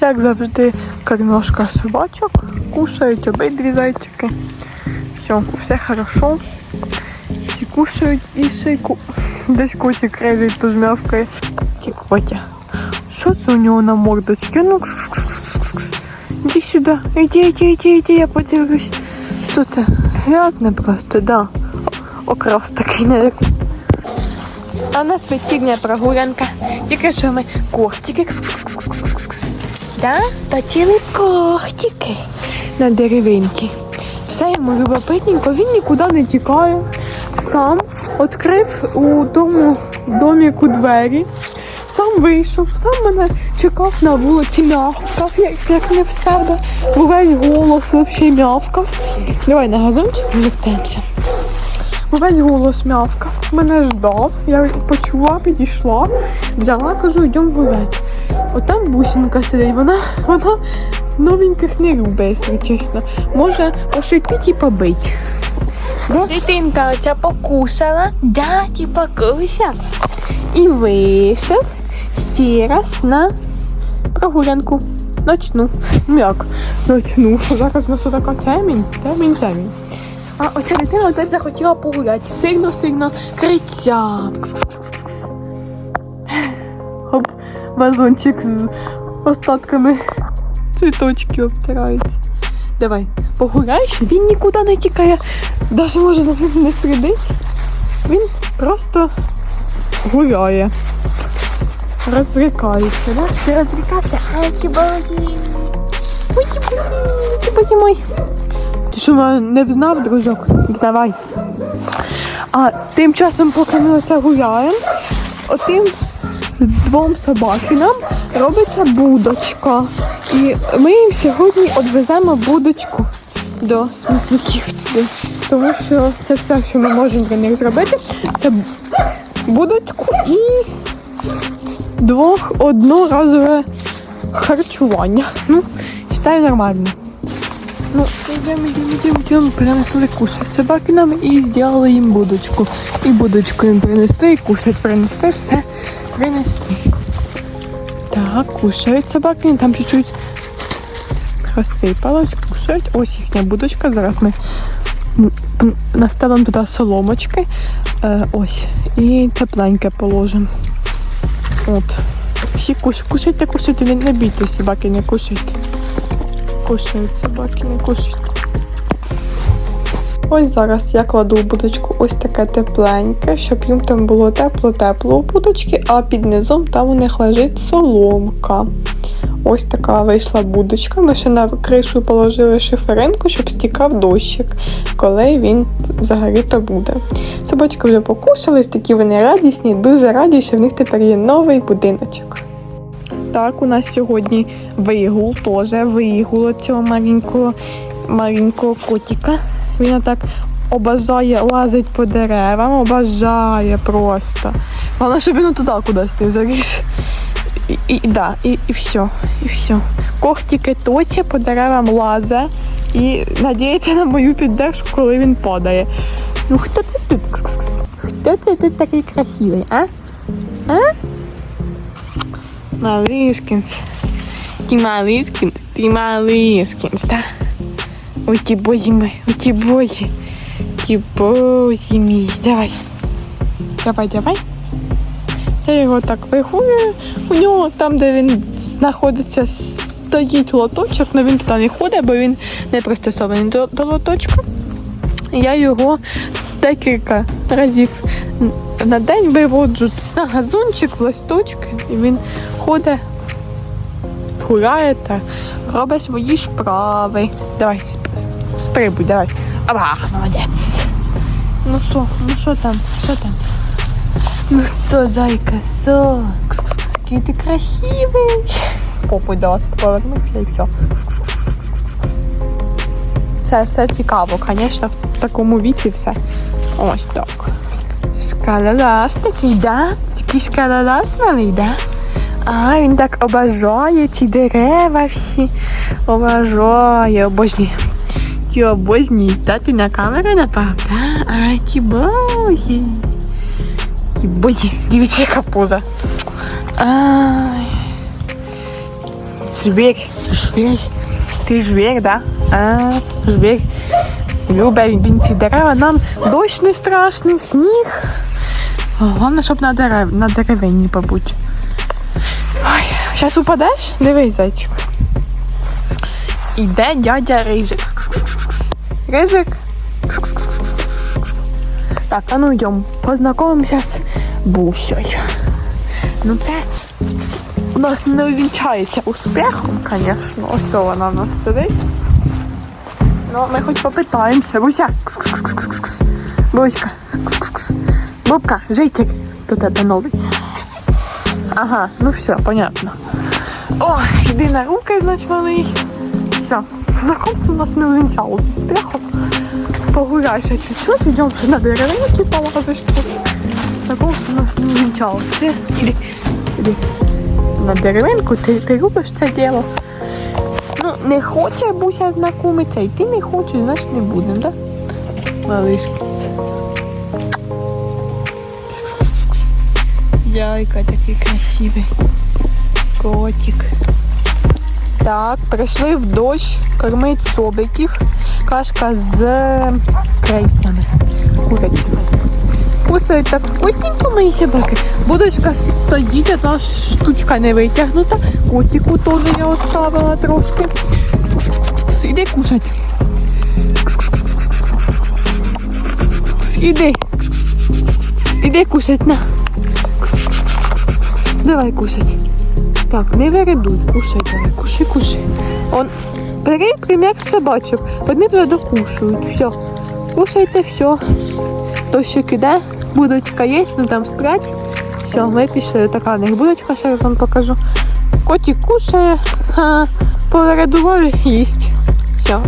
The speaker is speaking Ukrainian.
Як завжди, кормежка собачок. Кушають обидві зайчики. Все, все хорошо. Всі кушають і ще десь котик режить, то м'явкає. Котя. Що це у нього на мордочці? Ну, кс-кс-кс-кс-кс. Іди сюди. Іди, іди, іди, іди, я подивлюсь. Що це? Грязне просто, да. Окрас такий навіть. А у нас вечірня прогулянка. Тільки що ми кортики. кс-кс-кс-кс-кс-кс. Да? Точили кортики на деревинки. Все йому любопитненько, він нікуди не тікає. Сам відкрив у тому доміку двері, сам вийшов, сам мене чекав на вулиці, мявкав, як, як не в себе. Увесь голос взагалі мявкав. Давай на газончик вертаємося. Увесь голос мявкав, мене ждав, я почула, підійшла, взяла, кажу, йдемо гуляти. Отам бусинка сидить, вона, вона новеньких не любить, якщо чесно. Може пошипіть і побить. Да? Дитинка оця покусала, да, ті покусав. І вийшов ще раз на прогулянку. Ночну. Ну як? Ночну. Зараз у нас така темінь, темінь, темінь. А оця дитина опять захотіла погуляти. Сильно-сильно кричав. Вазончик з остатками цвіточки обтираються. Давай, погуляєш, він нікуди не тікає. Навіть може за ним не слідить. Він просто гуляє. Розвлікається, да? Ти розвлікався? Ай, кібоді. Ой, кібоді, кібоді мой. Ти що мене не взнав, дружок? Взнавай. А тим часом, поки ми оце гуляємо, отим двом собакинам робиться будочка. І ми їм сьогодні відвеземо будочку до смітників. Тому що це все, що ми можемо для них зробити, це будочку і двох одноразове харчування. Ну, вважаю нормально. Ну, идем, идем, идем, идем, принесли кушать собаки нам и сделали им будочку. И будочку им принесли, и кушать принесли, все принесли. Так, кушають собаки, там чуть-чуть розсипалось, кушають. Ось їхня будочка. Зараз ми наставимо туди соломочки. Е, ось. І тепленьке положимо. От. Всі кушайте, кушайте, кушайте, не, бійтесь, собаки, не кушайте. Кушають собаки, не кушають. Ось зараз я кладу в будочку ось таке тепленьке, щоб їм там було тепло-тепло у будочки, а під низом там у них лежить соломка. Ось така вийшла будочка. Ми ще на кришу положили шиферинку, щоб стікав дощик, коли він взагалі-то буде. Собачки вже покушались, такі вони радісні, дуже раді, що в них тепер є новий будиночок. Так, у нас сьогодні вигул, теж вигул цього маленького, маленького котика. Він так обажає лазить по деревам, обажає просто. Головне, щоб він туди кудись не заліз. І, і, да, і, і все, і все. Когтики точе по деревам лазе і надіється на мою піддержку, коли він падає. Ну хто це тут? Кс-кс-кс. Хто це тут такий красивий, а? А? Малишкінс. Ти малишкінс, ти малишкінс, так? Ой, ті бозі ми, ой, ті бозі. Ті мій. Давай. Давай, давай. Я його так вигулюю. У нього там, де він знаходиться, стоїть лоточок, але він туди не ходить, бо він не пристосований до, до лоточка. Я його декілька разів на день виводжу на газончик, в листочки, і він ходить, гуляє та робить свої справи. Давай, сприбуй, давай. Аба, молодець. Ну що, ну що там, що там? Ну що, зайка, що? Який ти красивий. Попой до вас повернувся і все. Це все цікаво, звісно, в такому віці все. Ось так. Скалолаз такий, да? Такий скалолаз малий, да? А, він так обожає ці дерева всі. Обожає, обожнює. Ті обожнюють, да? Ти на камеру напав, да? А, ті боги. Ті боги. Дивіться, яка поза. Ай. Звір. Звір. Ти звір, да? А, звір. Любе він ці дерева. Нам дощ не страшний, сніг. Головне, щоб на, дерев... на деревині побудь. Ой, зараз упадеш? Дивись, зайчик. Іде дядя Рижик. Рижик. Так, а ну йдемо. Познайомимося з Бусею. Ну це у нас не увінчається успіхом, звісно. Ось вона в нас сидить. Ну, ми хоч попитаємося. Буся. Буська. Бубка, житель. До тебе новий. Ага, ну все, понятно. О, йди на руки, значить, малий. Все, знакомство у нас не увінчалось з успіхом. Погуляй ще чуть-чуть, йдемо ще на деревинки полазиш тут. Знакомство у нас не увінчалось. Іди, іди, іди. На деревинку, ти, ти любиш це діло. Ну, не хоче Буся знайомитися, і ти не хочеш, значить не будемо, так? Да? Малишки. Яйка такий красивий. Котик. Так, прийшли в дощ кормить собиків. Кашка з крейсами. Курочками. Кусають так вкусненько мої собаки. Будочка стоїть, одна штучка не витягнута. Котику теж я оставила трошки. Іди кушать. Іди. Іди кушать, на. Давай кушать. Так, не вередуй, кушай давай, кушай, кушай. Он, бери примір собачок, вони вже докушують, все. Кушайте, все. Дощик іде, будочка є, ну там сплять. Все, ми пішли, така в них будочка, ще раз вам покажу. Котик кушає, а, повередував їсть. Все.